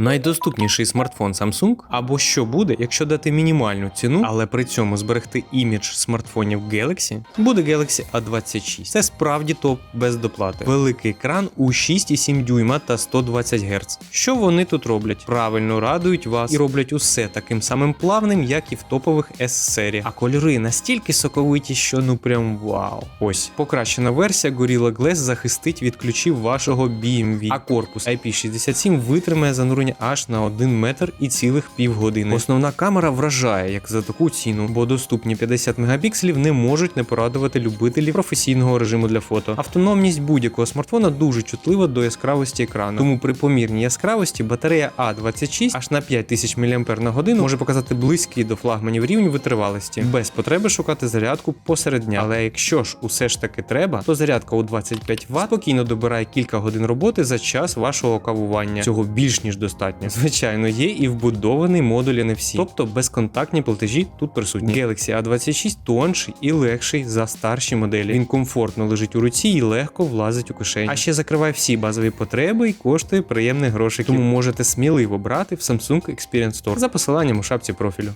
Найдоступніший смартфон Samsung або що буде, якщо дати мінімальну ціну, але при цьому зберегти імідж смартфонів Galaxy, буде Galaxy A26. Це справді топ без доплати. Великий екран у 6,7 дюйма та 120 Гц. Що вони тут роблять? Правильно радують вас і роблять усе таким самим плавним, як і в топових S-серіях. А кольори настільки соковиті, що ну прям вау. Ось покращена версія Gorilla Glass захистить від ключів вашого BMV, а корпус IP67 витримає занурення аж на 1 метр і цілих півгодини. Основна камера вражає як за таку ціну, бо доступні 50 мегапікселів не можуть не порадувати любителів професійного режиму для фото. Автономність будь-якого смартфона дуже чутлива до яскравості екрану, тому при помірній яскравості батарея А26 аж на 5000 мАч може показати близький до флагманів рівень витривалості, без потреби шукати зарядку посеред дня. Але якщо ж усе ж таки треба, то зарядка у 25 Вт спокійно добирає кілька годин роботи за час вашого кавування. Цього більш ніж достатньо. Звичайно, є і вбудований модуль NFC, тобто безконтактні платежі тут присутні. Galaxy A26 тонший і легший за старші моделі. Він комфортно лежить у руці і легко влазить у кишені. А ще закриває всі базові потреби і коштує приємних грошей. Тому можете сміливо брати в Samsung Experience Store за посиланням у шапці профілю.